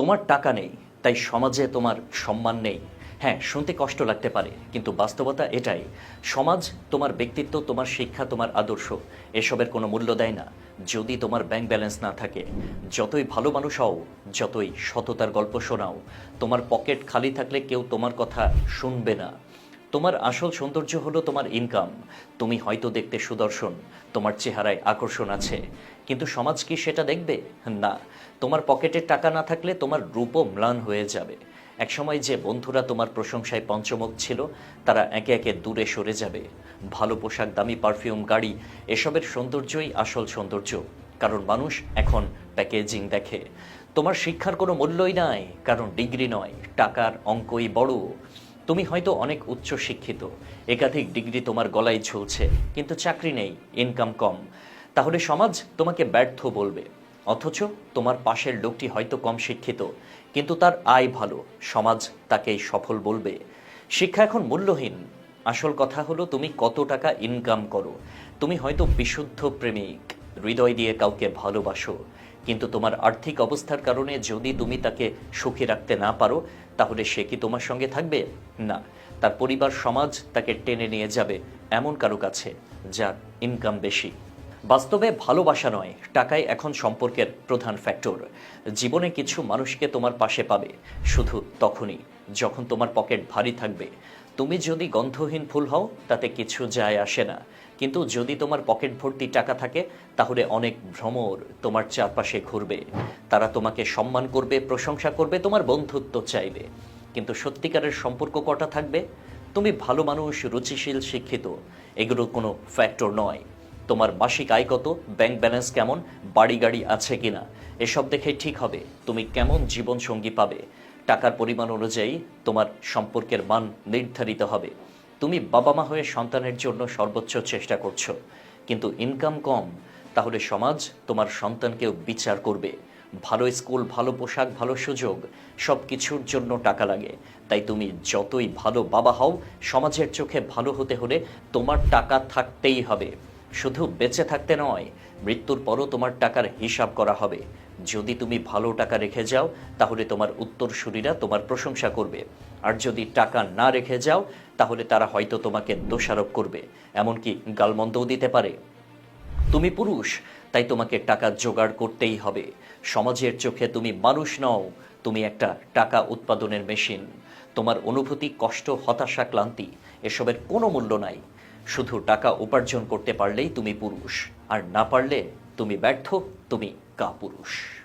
তোমার টাকা নেই, তাই সমাজে তোমার সম্মান নেই। হ্যাঁ শুনতে কষ্ট লাগতে পারে, কিন্তু বাস্তবতা এটাই, সমাজ তোমার ব্যক্তিত্ব, তোমার শিক্ষা, তোমার আদর্শ, এসবের কোনো মূল্য দেয় না, যদি তোমার ব্যাংক ব্যালেন্স না থাকে। যতই ভালো মানুষ হও, যতই সততার গল্প শোনাও, তোমার পকেট খালি থাকলে কেউ তোমার কথা শুনবে না। তোমার আসল সৌন্দর্য হলো তোমার ইনকাম তুমি হয়তো দেখতে সুদর্শন, তোমার চেহারায় আকর্ষণ আছে। কিন্তু সমাজ কি সেটা দেখবে? না। তোমার পকেটে টাকা না থাকলে তোমার রূপও ম্লান হয়ে যাবে। একসময় যে বন্ধুরা তোমার প্রশংসায় পঞ্চমুখ ছিল, তারা একে একে দূরে সরে যাবে। ভালো পোশাক, দামি পারফিউম, গাড়ি, এসবের সৌন্দর্যই আসল সৌন্দর্য। কারণ মানুষ এখন প্যাকেজিং দেখে। তোমার শিক্ষার কোনো মূল্যই নাই, কারণ ডিগ্রি নয়, টাকার অঙ্কই বড়। তুমি হয়তো অনেক উচ্চ শিক্ষিত, একাধিক ডিগ্রি তোমার গলায় ঝুলছে, কিন্তু চাকরি নেই ইনকাম কম। তাহলে সমাজ তোমাকে ব্যর্থ বলবে, অথচ তোমার পাশের লোকটি হয়তো কম শিক্ষিত, কিন্তু তার আয় ভালো, সমাজ তাকেই সফল বলবে। শিক্ষা এখন মূল্যহীন। আসল কথা হলো তুমি কত টাকা ইনকাম করো, তুমি হয়তো বিশুদ্ধ প্রেমিক, হৃদয় দিয়ে কাউকে ভালোবাসো কিন্তু তোমার আর্থিক অবস্থার কারণে যদি তুমি তাকে সুখী রাখতে না পারো, তাহলে সে কি তোমার সঙ্গে থাকবে? না। তার পরিবার, সমাজ তাকে টেনে নিয়ে যাবে এমন কারও কাছে, যার ইনকাম বেশি। বাস্তবে ভালোবাসা নয়, টাকাই এখন সম্পর্কের প্রধান ফ্যাক্টর জীবনে কিছু মানুষকে তোমার পাশে পাবে, শুধু তখনই, যখন তোমার পকেট ভারী থাকবে। তুমি যদি গন্ধহীন ফুল হও, তাতে কিছু যায় আসে না। কিন্তু যদি তোমার পকেট ভর্তি টাকা থাকে, তাহলে অনেক ভ্রমর তোমার চারপাশে ঘুরবে। তারা তোমাকে সম্মান করবে, প্রশংসা করবে, তোমার বন্ধুত্ব চাইবে। কিন্তু সত্যিকারের সম্পর্ক কটা থাকবে? তুমি ভালো মানুষ, রুচিশীল, শিক্ষিত, এগুলো কোনো ফ্যাক্টর নয়। তোমার মাসিক আয় কত ব্যাংক ব্যালেন্স কেমন বাড়ি গাড়ি আছে কিনা, এসব দেখে ঠিক হবে, তুমি কেমন জীবনসঙ্গী পাবে। টাকার পরিমাণ অনুযায়ী তোমার সম্পর্কের মান নির্ধারিত হবে। তুমি বাবা মা হয়ে সন্তানের জন্য সর্বোচ্চ চেষ্টা করছ। কিন্তু ইনকাম কম, তাহলে সমাজ তোমার সন্তানকেও বিচার করবে। ভালো স্কুল, ভালো পোশাক, ভালো সুযোগ সব কিছুর জন্য টাকা লাগে। তাই তুমি যতই ভালো বাবা হও, সমাজের চোখে ভালো হতে হলে তোমার টাকা থাকতেই হবে। শুধু বেঁচে থাকতে নয়, মৃত্যুর পরও তোমার টাকার হিসাব করা হবে। যদি তুমি ভালো টাকা রেখে যাও, তাহলে তোমার উত্তরসূরিরা তোমার প্রশংসা করবে। আর যদি টাকা না রেখে যাও, তাহলে তারা হয়তো তোমাকে দোষারোপ করবে, এমনকি গালমন্দও দিতে পারে। তুমি পুরুষ, তাই তোমাকে টাকা জোগাড় করতেই হবে। সমাজের চোখে তুমি মানুষ নও, তুমি একটা টাকা উৎপাদনের মেশিন। তোমার অনুভূতি কষ্ট, হতাশা, ক্লান্তি, এসবের কোনো মূল্য নাই। শুধু টাকা উপার্জন করতে পারলেই তুমি পুরুষ। আর না পারলে তুমি ব্যর্থ তুমি কাপুরুষ।